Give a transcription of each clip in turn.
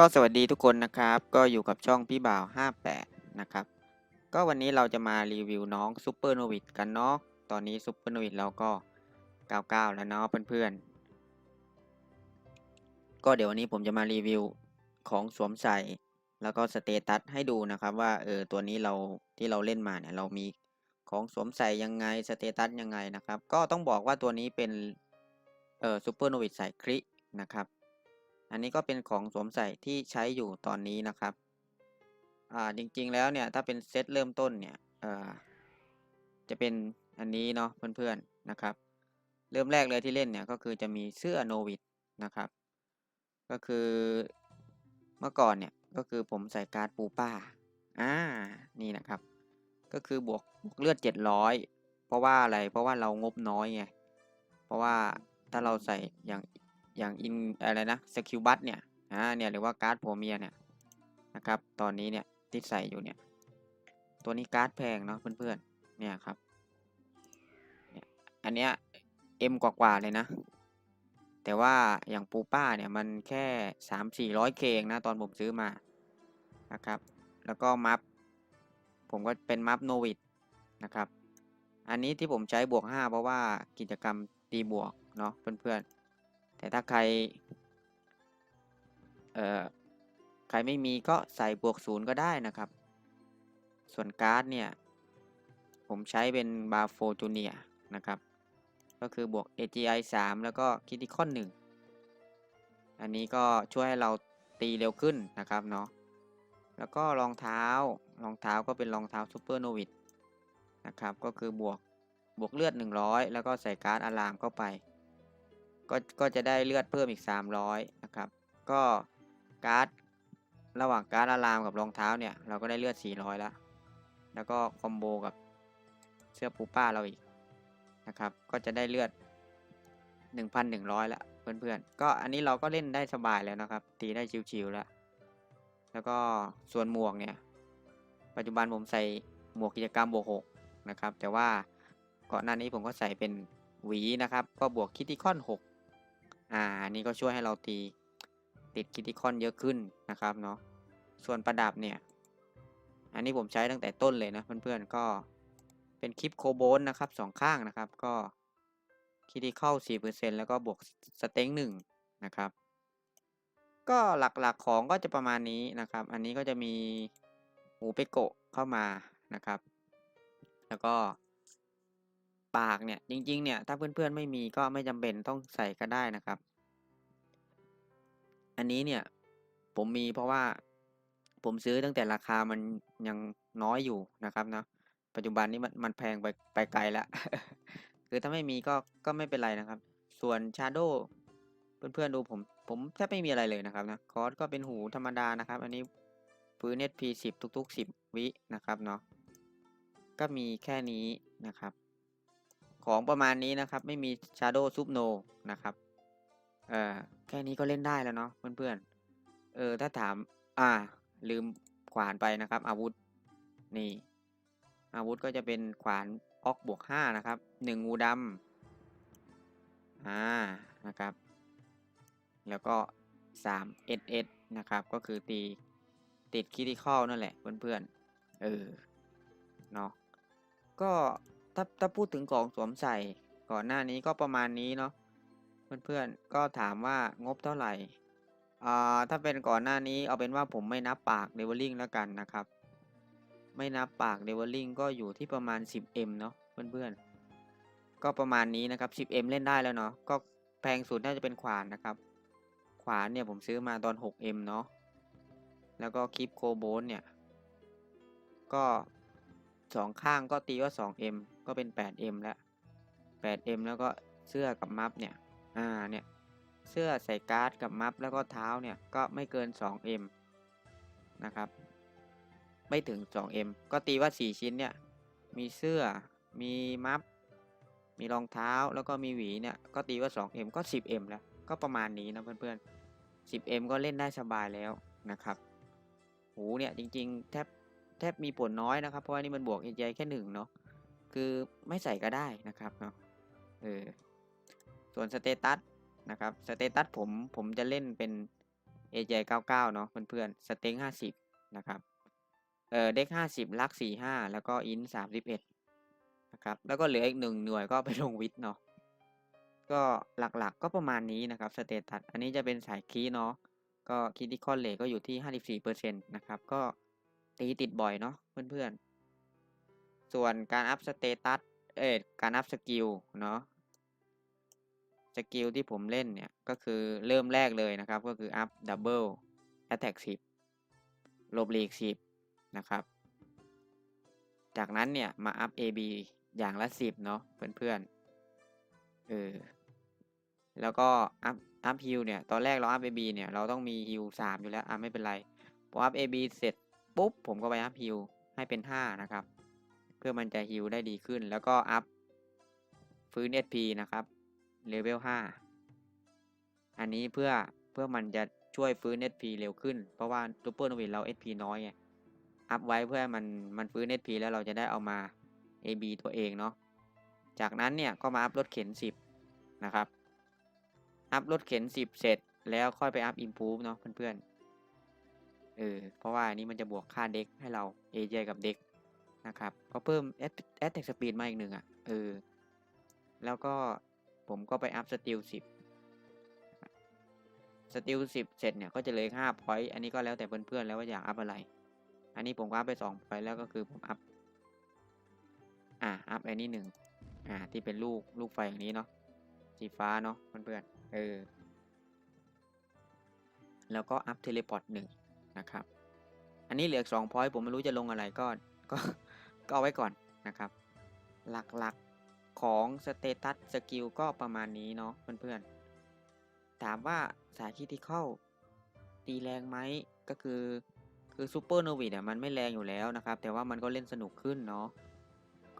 ก็สวัสดีทุกคนนะครับ ก็อยู่กับช่องพี่บ่าว 58 นะครับ ก็วันนี้เราจะมารีวิวน้องซูเปอร์โนวิดกันเนาะตอนนี้ซูเปอร์โนวิดเราก็ 99 แล้วเนาะเพื่อนๆ ก็เดี๋ยววันนี้ผมจะมารีวิวของสวมใส่ แล้วก็สเตตัสให้ดูนะครับว่าเออตัวนี้เราที่เราเล่นมาเนี่ยเรามีของสวมใส่ยังไงสเตตัสยังไงนะครับ ก็ต้องบอกว่าตัวนี้เป็นเออซูเปอร์โนวิดใส่ครินะครับ อันนี้ก็เป็นของสวมใส่ที่ใช้อยู่ตอนนี้นะครับ อ่าจริงๆแล้วเนี่ยถ้าเป็นเซตเริ่มต้นเนี่ยเอ่อจะเป็นอันนี้เนาะเพื่อนๆนะครับ เริ่มแรกเลยที่เล่นเนี่ยก็คือจะมีเสื้อโนวิดนะครับ ก็คือเมื่อก่อนเนี่ยก็คือผมใส่การ์ดปูป้าอ่านี่นะครับ ก็คือบวกบวกเลือด 700 เพราะว่าอะไรเพราะว่าเรางบน้อยไงเพราะว่าถ้าเราใส่อย่าง อย่างอินอะไรนะสกิลบัตเนี่ยอ่าเนี่ยหรือว่าการ์ดโพเมียเนี่ยนะครับตอนนี้เนี่ยที่ใส่อยู่เนี่ยตัวนี้การ์ดแพงเนาะเพื่อนๆเนี่ยครับเนี่ยอันเนี้ยเอ็มกว่าๆเลยนะ แต่ว่าอย่างปูป้าเนี่ยมันแค่สามสี่ร้อยเคงนะตอนผมซื้อมานะครับแล้วก็มัฟผมก็เป็นมัฟโนวิดนะครับ อันนี้ที่ผมใช้บวกห้าเพราะว่ากิจกรรมตีบวกเนาะเพื่อนๆ แต่ถ้าใคร เอ่อ ใครไม่มีก็ใส่บวกศูนย์ก็ได้นะครับ ส่วนการ์ดเนี่ย ผมใช้เป็นบาโฟจูเนียนะครับ ก็คือบวก AGI 3 แล้วก็คิติคอน1อันนี้ก็ช่วยให้เราตีเร็วขึ้นนะครับเนาะ แล้วก็รองเท้า รองเท้าก็เป็นรองเท้าซูเปอร์โนวิดนะครับ ก็คือบวกบวกเลือด 100 แล้วก็ใส่การ์ดอะลามเข้าไป ก็ก็จะได้เลือดเพิ่มอีก 300 นะครับ ก็การ์ดระหว่างการ์ดอะลามกับรองเท้าเนี่ย เราก็ได้เลือด 400 แล้ว แล้วก็คอมโบกับเสื้อปูป้าเราอีกนะครับ ก็จะได้เลือด 1,100 แล้วเพื่อนๆ ก็อันนี้เราก็เล่นได้สบายแล้วนะครับ ตีได้ชิวๆแล้ว แล้วก็ส่วนหมวกเนี่ย ปัจจุบันผมใส่หมวกกิจกรรมบวกหกนะครับ แต่ว่าก่อนหน้านี้ผมก็ใส่เป็นหวีนะครับ ก็บวกคิติคอนหก อ่าอันนี้ก็ช่วยให้เราตีติดคิติคอนเยอะขึ้นนะครับเนาะส่วนประดับเนี่ย อันนี้ผมใช้ตั้งแต่ต้นเลยนะเพื่อนๆก็เป็นคลิปโคโบนนะครับสองข้างนะครับก็คิติเข้าสี่เปอร์เซ็นแล้วก็บวกสเต็งหนึ่งนะครับ ก็หลักๆของก็จะประมาณนี้นะครับ อันนี้ก็จะมีหมูเปโกะเข้ามานะครับ แล้วก็ ปากเนี่ยจริงๆเนี่ยถ้าเพื่อนๆไม่มีก็ไม่จำเป็นต้องใส่ก็ได้นะครับ อันนี้เนี่ยผมมีเพราะว่าผมซื้อตั้งแต่ราคามันยังน้อยอยู่นะครับเนาะปัจจุบันนี้มันมันแพงไปไปไกลแล้วคือถ้าไม่มีก็ก็ไม่เป็นไรนะครับ ส่วน Shadow เพื่อนๆดูผมผมแทบไม่มีอะไรเลยนะครับนะคอร์สก็เป็นหูธรรมดานะครับ อันนี้ฟื้น SP 10ทุก ๆ 10 วินะครับเนาะก็มีแค่นี้นะครับ ของประมาณนี้นะครับ ไม่มี Shadow s u b n o นะครับเออแค่นี้ก็เล่นได้แล้วเนาะเพื่อนๆเออถ้าถาม อ่า ลืมขวานไปนะครับ อาวุธนี่ อาวุธก็จะเป็นขวานออกบวกห้านะครับหนึ่งงูดำอ่านะครับ แล้วก็สามเอสเอสนะครับ ก็คือตีติดคิติคอลนั่นแหละเพื่อนๆเออเนาะก็ ถ้าถ้าพูดถึงของสวมใส่ ก่อนหน้านี้ก็ประมาณนี้เนาะเพื่อนๆก็ถามว่างบเท่าไหร่อ่าถ้าเป็นก่อนหน้านี้เอาเป็นว่าผมไม่นับปากเดเวลลิ่งแล้วกันนะครับ ไม่นับปากเดเวลลิ่งก็อยู่ที่ประมาณ 10m เนาะเพื่อนๆ ก็ประมาณนี้นะครับ 10m เล่นได้แล้วเนาะก็แพงสุดน่าจะเป็นขวานนะครับ ขวานเนี่ยผมซื้อมาตอน 6m เนาะแล้วก็คลิปโคโบนเนี่ย ก็ สองข้างก็ตีว่า 2m ก็เป็น 8m แล้ว 8m แล้วก็เสื้อกับมัฟเนี่ย อ่า เนี่ย เสื้อใส่การ์ดกับมัฟแล้วก็เท้าเนี่ย ก็ไม่เกิน 2m นะครับ ไม่ถึง 2m ก็ตีว่า 4 ชิ้นเนี่ย มีเสื้อ มีมัฟ มีรองเท้า แล้วก็มีหวีเนี่ย ก็ตีว่า 2m ก็ 10m แล้ว ก็ประมาณนี้นะเพื่อนๆ 10m ก็เล่นได้สบายแล้วนะครับ หูเนี่ยจริงๆ แทบ แทบมีผลน้อยนะครับ เพราะว่านี่มันบวก AGI แค่หนึ่งเนาะคือไม่ใส่ก็ได้นะครับเนาะเออส่วนสเตตัสนะครับสเตตัสผมผมจะเล่นเป็น AJ 99 เนาะเพื่อนๆสเต็ง50 นะครับเออเด็ก50 ลัก 45 แล้วก็อิน31 นะครับ แล้วก็เหลืออีกหนึ่งหน่วยก็ไปลงวิทย์เนาะก็หลักๆก็ประมาณนี้นะครับสเตตัสอันนี้จะเป็นสายคีเนาะก็คิดที่คอนเลก็อยู่ที่ 54%นะครับก็ ตีติดบ่อยเนาะเพื่อนๆ ส่วนการอัพสเตตัส เอ่การอัพสกิลเนาะ สกิลที่ผมเล่นเนี่ย ก็คือเริ่มแรกเลยนะครับ ก็คืออัพดับเบิลแอตแทก10หลบลีก10นะครับ จากนั้นเนี่ย มาอัพ AB อย่างละ10เนาะเพื่อนๆ เออ แล้วก็อัพอัพฮิลเนี่ย ตอนแรกเราอัพ AB เนี่ย เราต้องมีฮิล3อยู่แล้ว อะไม่เป็นไร พออัพ AB เสร็จ ปุ๊บผมก็ไปอัพฮิลให้เป็น 5 นะครับ เพื่อมันจะฮิลได้ดีขึ้น แล้วก็อัพฟื้น SP นะครับเลเวล5อันนี้เพื่อเพื่อมันจะช่วยฟื้น SP เร็วขึ้น เพราะว่าซูเปอร์โนวิดเรา SP น้อยไงอัพไว้เพื่อมันมันฟื้น SP แล้วเราจะได้เอามา AB ตัวเองเนาะจากนั้นเนี่ยก็มาอัพรถเข็น 10 นะครับ อัพรถเข็น 10 เสร็จแล้วค่อยไปอัพ improve เนาะเพื่อนๆ เออเพราะว่าอันนี้มันจะบวกค่าเด็กให้เรา AJ กับเด็กนะครับก็เพิ่ม attack speed มาอีกหนึ่งอะเออแล้วก็ผมก็ไปอัพสติล10สติล10เสร็จเนี่ยก็จะเหลย5 point อันนี้ก็แล้วแต่เพื่อนๆแล้วว่าอยากอัพอะไร อันนี้ผมก็อัพไป2 point แล้วก็คือผมอัพอ่าอัพอันนี้หนึ่งอ่าที่เป็นลูกลูกไฟอย่างนี้เนาะสีฟ้าเนาะเพื่อนๆเออแล้วก็อัพเทเลพอร์ตหนึ่ง นะครับ อันนี้เหลือสองพอยต์ผมไม่รู้จะลงอะไรก็ก็ก็เอาไว้ก่อนนะครับ หลักๆของสเตตัสสกิลก็ประมาณนี้เนาะเพื่อนๆ ถามว่าสายคิติเข้าตีแรงไหมก็คือคือซูเปอร์โนวิดอะมันไม่แรงอยู่แล้วนะครับ แต่ว่ามันก็เล่นสนุกขึ้นเนาะ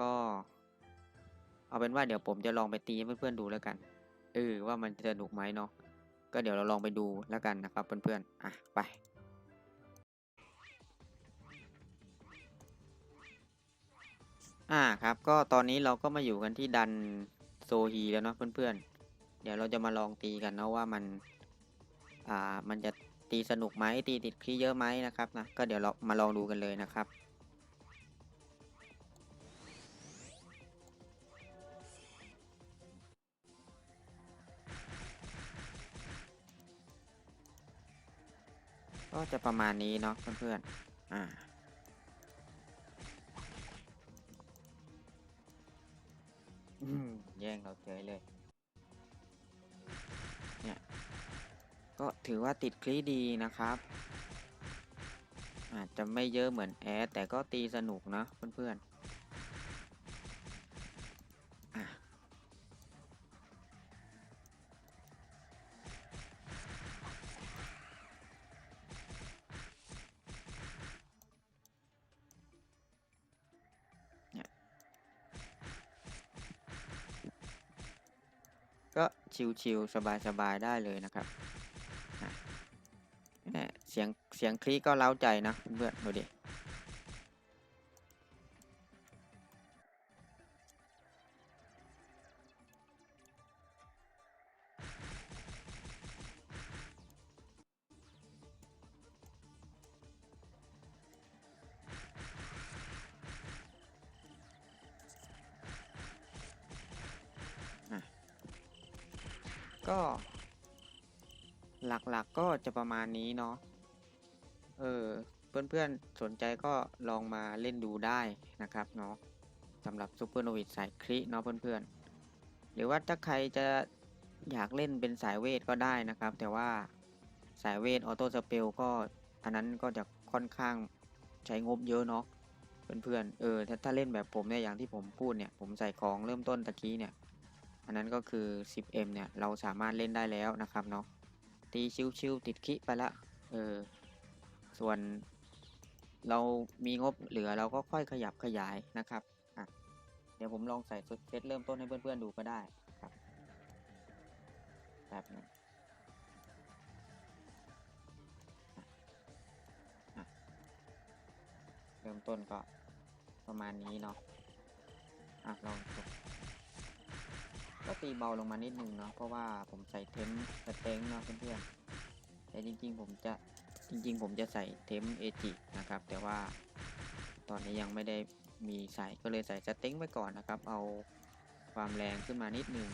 ก็ เอาเป็นว่าเดี๋ยวผมจะลองไปตีเพื่อนๆดูแล้วกันเออว่ามันจะสนุกไหมเนาะก็เดี๋ยวเราลองไปดูแล้วกันนะครับเพื่อนๆอะไป อ่าครับ ก็ตอนนี้เราก็มาอยู่กันที่ดันโซฮีแล้วเนาะเพื่อนๆ เดี๋ยวเราจะมาลองตีกันนะว่ามัน อ่า มันจะตีสนุกไหมตีติดคลีเยอะไหมนะครับนะ ก็เดี๋ยวเรามาลองดูกันเลยนะครับ ก็จะประมาณนี้เนาะเพื่อนๆ อ่า อืมแย่งเราเฉยเลย เนี่ย ก็ถือว่าติดคลีดีนะครับ อาจจะไม่เยอะเหมือนแอดแต่ก็ตีสนุกนะเพื่อนๆ ก็ชิวๆสบายๆได้เลยนะครับเสียงเสียงคลิกก็เล้าใจนะเพื่อนดูดิ ก็ หลักๆก็จะประมาณนี้เนาะ เออ เพื่อนๆ สนใจก็ลองมาเล่นดูได้นะครับเนาะสำหรับซูเปอร์โนวิดสายคลิเนาะเพื่อนๆ หรือว่าถ้าใครจะอยากเล่นเป็นสายเวทก็ได้นะครับ แต่ว่าสายเวทออโต้สเปลก็อันนั้นก็จะค่อนข้างใช้งบเยอะเนาะเพื่อนๆ เออถ้าถ้าเล่นแบบผมเนี่ยอย่างที่ผมพูดเนี่ย ผมใส่ของเริ่มต้นตะกี้เนี่ย อันนั้นก็คือ 10m เนี่ย เราสามารถเล่นได้แล้วนะครับเนาะตีชิวๆติดคิไปละเออส่วนเรามีงบเหลือเราก็ค่อยขยับขยายนะครับอะเดี๋ยวผมลองใส่เซตเริ่มต้นให้เพื่อนๆดูก็ได้ครับแบบนึงเริ่มต้นก็ประมาณนี้เนาะอะลองดู ก็ตีเบาลงมานิดนึงเนาะเพราะว่าผมใส่เทมสเต็งเนาะเพื่อนๆแต่จริงๆผมจะจริงๆ ผมจะใส่เทมเอจินะครับ แต่ว่าตอนนี้ยังไม่ได้มีใส่ก็เลยใส่สเต็งไว้ก่อนนะครับ เอาความแรงขึ้นมานิดนึง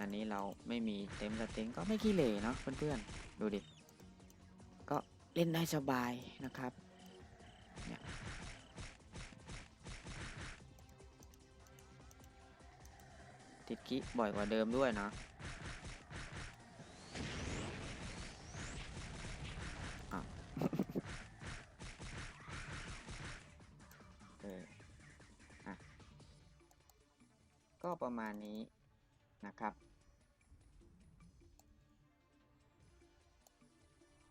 อันนี้เราไม่มีเต็มสเต็งก็ไม่ขี้เหร่เนาะเพื่อนๆดูดิก็เล่นได้สบายนะครับ ติดคิบ่อยกว่าเดิมด้วยนะเอออะก็ประมาณนี้นะครับ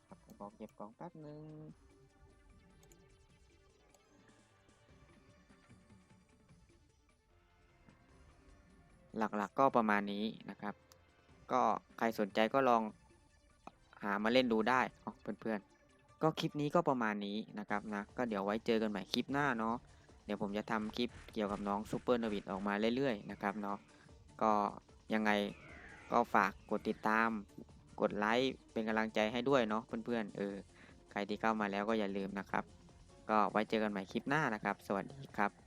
ครับผมขอเก็บกล่องแป๊บนึง หลักๆก็ประมาณนี้นะครับ ก็ใครสนใจก็ลองหามาเล่นดูได้เนาะเพื่อนๆ ก็คลิปนี้ก็ประมาณนี้นะครับนะ ก็เดี๋ยวไว้เจอกันใหม่คลิปหน้าเนาะ เดี๋ยวผมจะทำคลิปเกี่ยวกับน้องซูเปอร์นวิดออกมาเรื่อยๆนะครับเนาะ ก็ยังไงก็ฝากกดติดตาม กดไลค์เป็นกำลังใจให้ด้วยเนาะเพื่อนๆ เออ ใครที่เข้ามาแล้วก็อย่าลืมนะครับ ก็ไว้เจอกันใหม่คลิปหน้านะครับ สวัสดีครับ